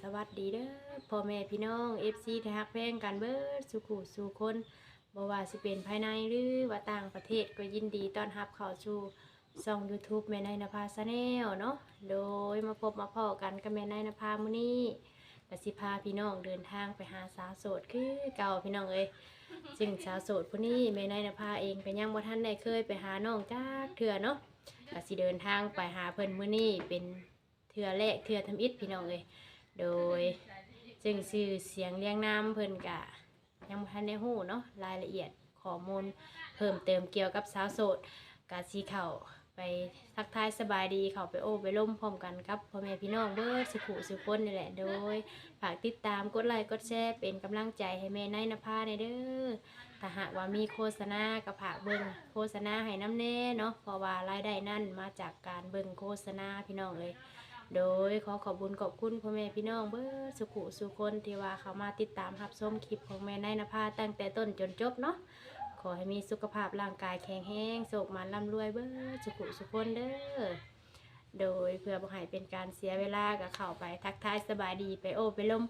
สวัสดีเด้อพ่อแม่พี่น้อง FC ที่ฮักแพงกันเบิร์ดสุขุสู่คนบ่ว่าสิเป็นภายในหรือว่าต่างประเทศก็ยินดีต้อนรับเข้าสู่ช่อง YouTube แม่นายนภาชาแนลเนาะโดยมาพบมาพอกันกับแม่นายนภามื้อนี้ก็สิพาพี่น้องเดินทางไปหาสาวโสดคือเก่าพี่น้องเอ้ยซึ่งสาวโสดผู้นี้แม่นายนภาเองก็ยังบ่ทันได้เคยไปหาน้องจักเทื่อเนาะก็สิเดินทางไปหาเพิ่นมื้อนี้เป็นเทือแรกเทือทำอิฐพี่น้องเลย โดยจึงชื่อเสียงเรียงนามเพิ่นกะยังทันได้ฮู้เนาะรายละเอียดข้อมูลเพิ่มเติมเกี่ยวกับสาวโสดกาสีเข้าไปทักทายสบายดีเขาไปโอ้ไปล่มพร้อมกันครับพ่อแม่พี่น้องเบิดสุขุสุขคนนี่แหละโดยฝากติดตามกดไลค์กดแชร์เป็นกำลังใจให้แม่นายนภาในเด้อถ้าหากว่ามีโฆษณาก็ฝากเบิ่งโฆษณาให้น้ำแน่เนาะเพราะว่ารายได้นั่นมาจากการเบิ่งโฆษณาพี่น้องเลย โดยขอขอบคุญขอบคุณพ่อแม่พี่น้องเบิดสุขุสุคนที่ว่าเขามาติดตามรับชมคลิปของแม่นายนภาตั้งแต่ต้นจนจบเนาะขอให้มีสุขภาพร่างกายแข็งแรงโศกมันร่ำรวยเบิดสุขุสุคนเด้อโดยเพื่อบ่ให้เป็นการเสียเวลาก็เข้าไปทักทายสบายดีไปโอ้ไปล้ม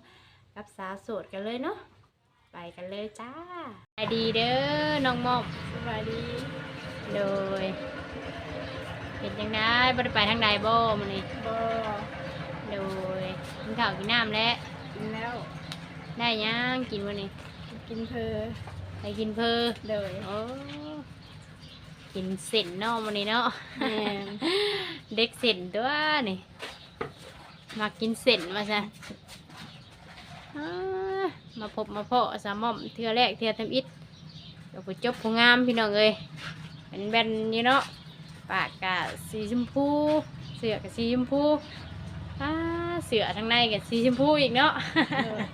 กับสาวโสดกันเลยเนาะไปกันเลยจ้าสบายดีเด้อน้องมอมสบายดี โดย เห็นยังได้บ่ได้ไปทางใดบ่มื้อนี้บอโดยกินข้าวกินน้ำแล้วกินแล้ว ได้หยังกินวันนี้กินเพอไปกินเพอเลยโอ้กินเส้นเนาะวันนี้เนาะแม่นเด็กเส้นตัวนี่มากินเส้นมาซะอ้ามาพบมาเพาะสามหม่อมเทือแรกเทือทำอิฐเดี๋ยวผู้จบผู้งามพี่น้องเอ้ยเป็นแบนๆนี่เนาะ ปากกะสีชมพู เสือกะสีชมพูอ้าเสือทางในกะสีชมพูอีกเนาะเลย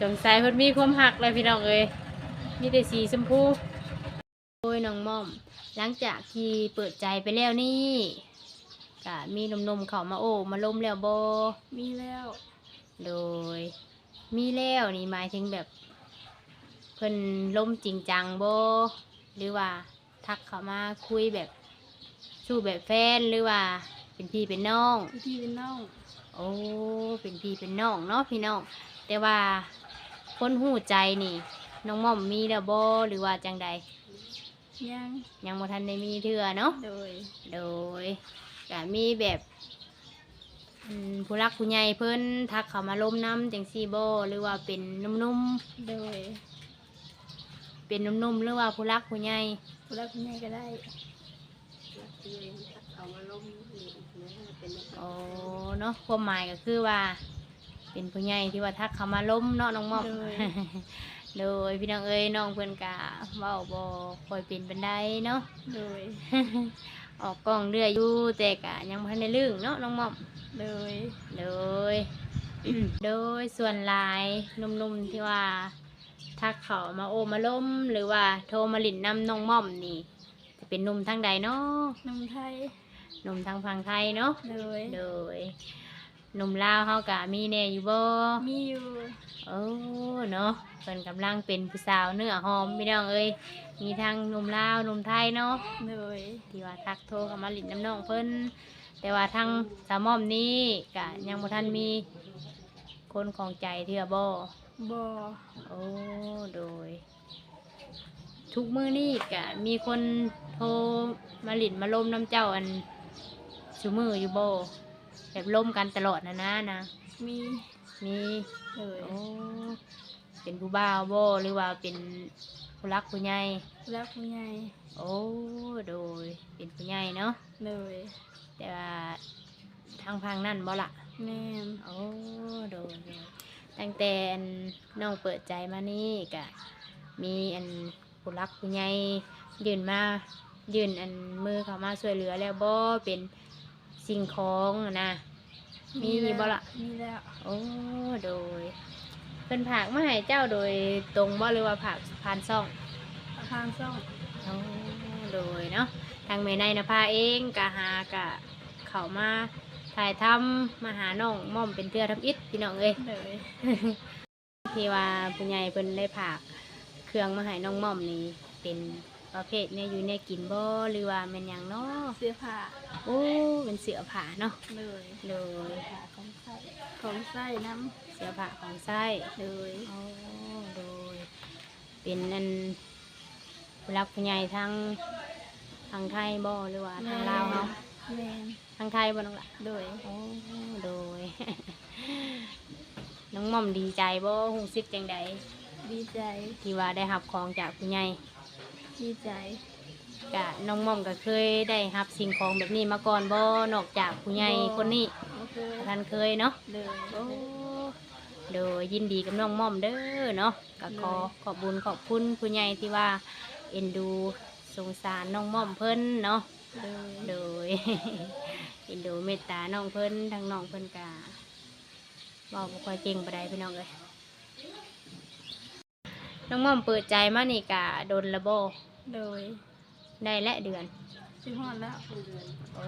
สงสัยเพิ่นมีความหักเลยพี่น้องเอ้ยมีแต่สีชมพูโอ้ยน้องม่อม หลังจากที่เปิดใจไปแล้วนี่ก็มีหนมๆเขามาโอ้มาล้มแล้วบมีแล้ว โดย มีแล้วนี่หมายถึงแบบ เพิ่นล้มจริงจังบหรือว่า ทักเขามาคุยแบบสู้แบบแฟนหรือว่า เป็นพี่เป็นน้องพี่พี่เป็นน้อง โอ้ เป็นพี่เป็นน้องเนาะพี่น้อง แต่ว่าคนหูใจนี่ น้องม่อมมีแล้วบ่หรือว่าจังใด ยัง ยังบ่ทันได้มีเทื่อเนาะ โดย โดยก็มีแบบอืมผู้รักผู้ใหญ่เพิ่นทักเขามาล้มน้ำจังซี่บ่หรือว่าเป็นนุ่มโดยๆเป็นนุ่มๆหรือว่าผู้รักผู้ใหญ่ ผู้รักผู้ใหญ่ก็ได้โอ้เนาะความหมายก็คือว่า เป็นผู้ใหญ่ที่ว่าทักเขามาล้มเนาะน้องมอก โดยโดยพี่น้องเอ้ยน้องเพิ่นกะเว้าบ่ค่อยเป็นบันไดเนาะ โดย ออกกล้องเรื่อยอยู่แต่กะยังบ่ทันได้ลึงเนาะน้องมอม โดย โดย โดยส่วนหลายหนุ่มๆที่ว่า ทักเขามาโอมาล้มหรือว่าโทรมาหลินนำน้องม่อมนี่จะเป็นหนุ่มทางใดเนาะน้ำไทยหนุ่มทางฝั่งไทยเนาะโดยโดยหนุ่มลาวเฮากะมีแน่อยู่บ่มีอยู่โอ้เนาะเพิ่นกำลังเป็นผู้สาวเนื้อหอมพี่น้องเอ้ยมีทั้งหนุ่มลาวหนุ่มไทยเนาะโดยที่ว่าทักโทรเข้ามาหลินน้ำน้องเพิ่นแต่ว่าทางสามอมนี้กะยังบ่ทันมีคนของใจเทื่อบ่ บอโอ้โดย ทุกมื้อนี้กะมีคนโทรมาหลินมาลมน้ำเจ้าอันชูมืออยู่บ่แบบล่มกันตลอดนะนะนะมีมีโดยโอ้เป็นผู้บ่าวบ่หรือว่าเป็นผู้รักผู้ใหญ่ผู้รักผู้ใหญ่โอ้โดยเป็นผู้ใหญ่เนาะโดยแต่ว่าทางพังนั่นบ่ละแม่นโอ้โดยโดย ตั้งแต่อันน้องเปิดใจมานี่กะมีอันผู้รักผู้ใหญ่ยืนมายืนอันมือเขามาช่วยเหลือแล้วบ่เป็นสิ่งของอะนะมีบ่ล่ะมีแล้ว โอ้โดยเป็นผักมาให้เจ้าโดยตรงบ่หรือว่าผักผ่านซ่องทางซ่องโอ้โดยเนาะทางเมนายนภาเองกะหากะเขามา ถ่ายทำมาหาน้องม่อมเป็นเพื่อทำอิฐพี่น้องเอ้ยโดยที่ว่าผู้ใหญ่เพิ่นได้ผากเครื่องมาให้น้องม่อมนี่เป็นประเภทเนี่ยอยู่ในกินบ่หรือว่าแม่นหยังเนาะเสื้อผ้าโอ้เป็นเสื้อผ้าเนาะเลยเลยผ้าของใส่ของใส่น้เสื้อผ้าของไส้ำเลยโอ้โดยเป็นอันผู้รักผู้ใหญ่ทางทางไทยบ่หรือว่าทางลาวเฮาแม่น ทางไทยบ่น้องละโดยโอ้โดย น้องหม่อมดีใจบ่ฮู้สึกจังใดดีใจที่ว่าได้รับของจากผู้ใหญ่ดีใจกะน้องหม่อมก็เคยได้รับสิ่งของแบบนี้มาก่อนบ่นอกจากผู้ใหญ่คนนี้โอเคท่านเคยเนาะเลยโอ้โดยยินดีกับน้องหม่อมเด้อเนาะก็ขอขอบบุญขอบคุณผู้ใหญ่ที่ว่าเอ็นดูสงสารน้องหม่อมเพิ่นเนาะเลย โดยเอ็นดูเมตตาน้องเพิ่นทางน้องเพิ่นกะบอกบ่ค่อยเก่งปานใดพี่น้องเอ้ยน้องหม่อมเปิดใจมานี่กะโดนระโบเลยได้และเดือนสิฮอดแล้วโอ้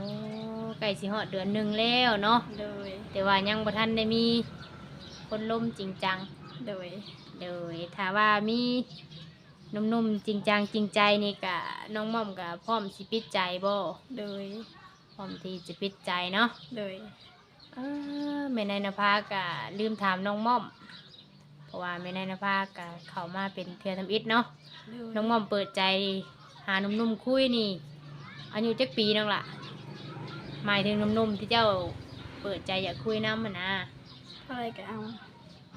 ใกล้สิฮอดเดือนหนึ่งแล้วเนาะเลยแต่ว่ายังบ่ทันได้มีคนล้มจริงจังเลยโดยถ้าว่ามี หนุ่มๆจริงจังจริงใจนี่กะน้องหม่อมกะพร้อมสิปิดใจบ่เลยพร้อมที่จะปิดใจเนาะเลยเออแม่นายนภากะลืมถามน้องม่อม เพราะว่าแม่นายนภากะเข้ามาเป็นเทือทำอิฐเนาะเลยน้องม่อมเปิดใจหาหนุ่มๆคุยนี่อายุจักปีน้องละหมายถึงหนุ่มๆที่เจ้าเปิดใจอยากคุยน้ำมันนะเท่าไรก็เอา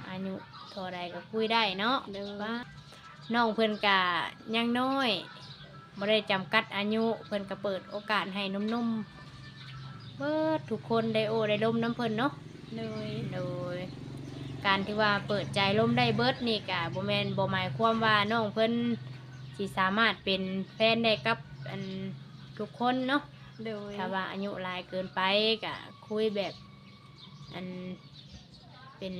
อายุเท่าไรก็คุยได้เนาะเลยว่า น้องเพิ่นกะยังน้อยบ่ได้จำกัดอายุเพิ่นก็เปิดโอกาสให้หนุ่มๆเบิดทุกคนได้โอได้ลมน้ำเพิ่นเนาะเลยโดย การที่ว่าเปิดใจล่มได้เบิดนี่กะบ่แมนบ่หมายความว่าน้องเพิ่นสิสามารถเป็นแฟนได้กับอันทุกคนเนาะเลยถ้าว่าอายุหลายเกินไปกะคุยแบบอันเป็น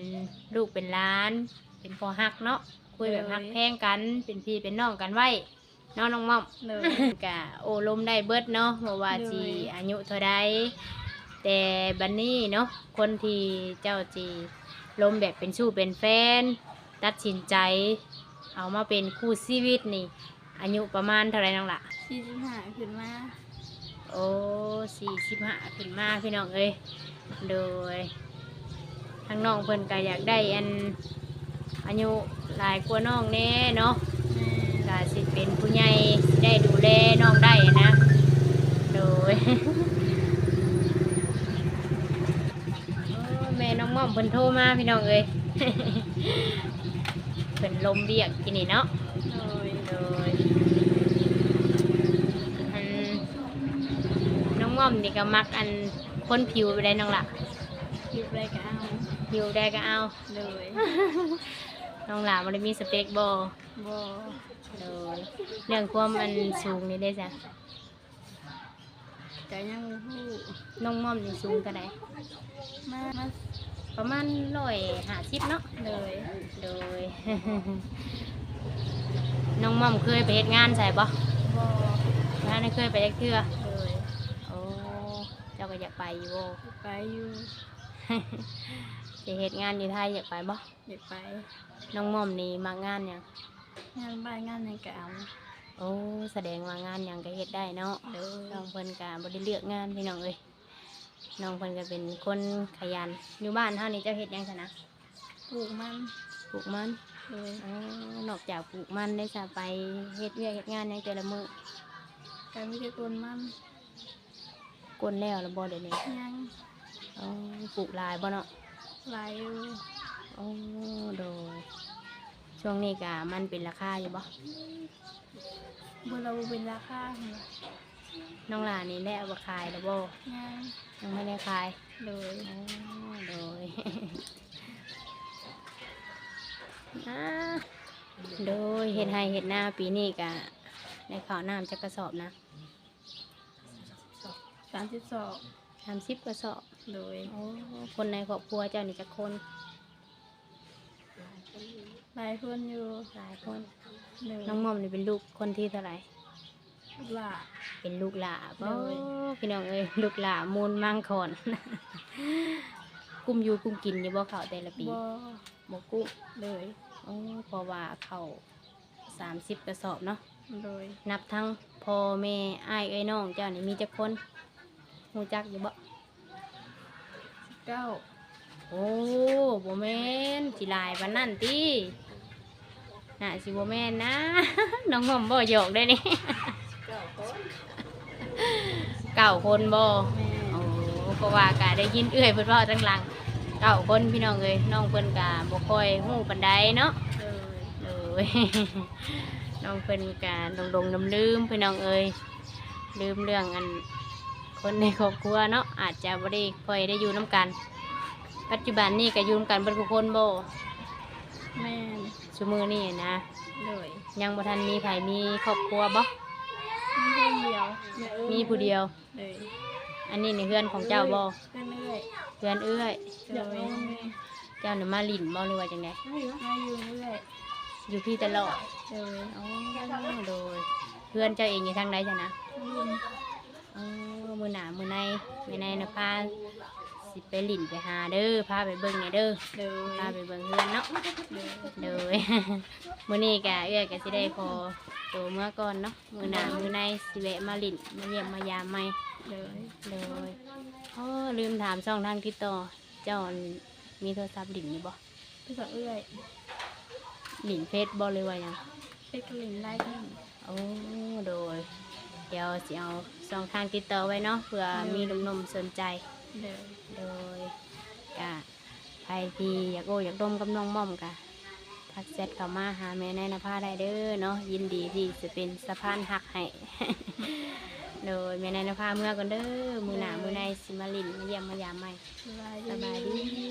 ลูกเป็นหล้าน เป็นพอฮักเนาะ คุยแบบฮักแพงกันเป็นพี่เป็นน้องกันไว้เน้องน้องม่อมเลย กะโอ้ลมได้เบิดเนาะเพราะว่าเลยจีอายุเท่าใดแต่บันนี้เนาะคนที่เจ้าจีลมแบบเป็นชู้เป็นแฟน ตัดสินใจ เอามาเป็นคู่ชีวิตนี่ อายุประมาณเท่าไหรน้องละสี่สิบห้าขึ้นมาโอ้สี่สิบห้าขึ้นมาพี่น้องเอ้ยโดยทางน้องเพิ่นก็อยากได้อัน อายุหลายกว่าน้องแน่เนาะแม่ก็สิเป็นผู้ใหญ่สิได้ดูแลน้องได้นะโดยโอ้แม่น้องม่อมเพิ่นโทรมาพี่น้องเอ้ยเพิ่นลมเรียกกินนี่เนาะเลยโดยอันน้องม่อมนี่ก็มักอันคนผิวได้น้องละคิวไรก็เอาผิวได้ก็เอาเลย น้องหลาบ่ได้มีสเปคบ่บอโดยเรื่องความอันสูงนี่ได้จ้ะแต่ยังบ่ฮู้น้องม่อมนี่สูงเท่าใดมามาประมาณร้อยหาสิบเนาะเลยโดย น้องม่อมเคยไปเฮ็ดงานใส่บ่บอถ้าได้เคยไปจักเทื่อเลยโอ้เจ้าก็อยากไปอยู่บ่ ไปอยู่ จะเฮ็ดงานอยู่ไทยอยากไปบ่เด็กไปน้องม่อมนี่มางานหยังงานบ้านงานในก็เอาโอ้แสดงว่างานหยังก็เฮ็ดได้เนาะเลยน้องเพิ่นก็บ่ได้เลือกงานพี่น้องเอ้ยน้องเพิ่นก็เป็นคนขยันอยู่บ้านเฮานี่เจ้าเฮ็ดหยังซะนะปลูกมันปลูกมันเลยอ๋อนอกจากปลูกมันได้จะไปเฮ็ดเวียกเฮ็ดงานในแต่ละมื้อการวิธีกลมันกวนแล้วแล้วบ่เดี๋ยวนี้ยังอ๋อปลูกหลายบ่เนาะ หลายอยู่อ๋อโดยช่วงนี้ก็มันเป็นราคาอยู่บ่บนเราเป็นราคาเหรอน้องหลานนี่ได้เอามาขายแล้วบ่ยังยังไม่ได้ขายเลยอ๋อโดย อ่าโดยเฮ็ดให้เฮ็ดหน้าปีนี้ก็ได้ข้าวน้ำจักกระสอบนะสามสิบสอง 30กระสอบเลยโอ้คนในครอบครัวเจ้านี่จักคนหลายคนอยู่หลายคนเลยน้องมอมนี่เป็นลูกคนที่เท่าไหร่หลา เป็นลูกหลาบ่เลยพี่น้องเอ้ยลูกหลามูลมังคอน กุ้มอยู่กุ้มกินอยู่บ่เขาวแต่ละปีบอบ่กุ้มเลยโอ้เพราะว่าเขาสามสิบกระสอบเนาะโดยนับทั้งพ่อแม่อ้ายเอ้ยน้องเจ้านี่มีจักคน ฮู้จักอยู่บ่เก้าโอ้บ่แม่นสิหลายปานนั้นติน่าสิบ่แม่นนะ น้องหอมบ่หยอกได้นี่เก้าคนบ่แม่โอ้เพราะว่ากะได้ยินเอื้อยเพิ่นเว้าทั้งหลังเก้าคนพี่น้องเอ้ยน้องเพิ่นกะบ่ค่อยฮู้ปานใดเนาะโดยเลยน้องเพิ่นกะดงดงลืมลืมๆพี่น้องเอ้ยลืมเรื่องอัน คนในครอบครัวเนาะอาจจะบ่ได้ค่อยได้อยู่นํกัน ปัจจุบันนี่ก็อยู่นำกันเบิดทุกคนบ่แม่ซุมื้อนี้นะ โดยยังบ่ทันมีไผมีครอบครัวบ่มีคนเดียวแเอ้ยมีผู้เดียวโดยอันนี้ในเฮือนของเจ้าบ่เพื่อนเอ้ยเฮือนเอื้อย โดยเจ้าน่ะมาลิ้นบ่หรือว่าจังไดมาอยู่เรื่อยอยู่พี่ตลอดโดยอ๋อโดยเพื่อนเจ้าเองอยู่ทางใดจ้ะนะลิ นอ๋อมือหนามือในมือในนะพาสิไปหลินไปหาเด้อพาไปเบิ่งเนี่ยเด้อโดยพาไปเบิ่งเพื่อนเนาะโดยโดยมื้อนี้กะเอื้อยกะสิได้พอโตเมื่อก่อนเนาะมือหนามือในสิแวะมาหลินมาเยี่ยมมายามใหม่โดยโดยอ๋อลืมถามช่องทางติดต่อเจ้ามีโทรศัพท์หลินอยู่บ่พี่สาวเอ้ยหลินเฟซบ่เลยว่าหยังเป็นกลินไล่ที่โอ้โดย เดี๋ยวสิเอาช่องทางติดต่อไว้เนาะเผื่อมีหนุ่มๆสนใจโดยโดยกะใครที่อยากโอ้อยากดมกับน้องม่อมกะทักแชทเข้ามาหาแม่ในายนภาได้เด้อเนาะยินดีที่จะเป็นสะพานหักให้ โดยแม่ในายนภาเมื่อก่อนเด้อมือหนามือในสิมาลินมาเยี่ยมมายามใหม่ สบายสบายดีดี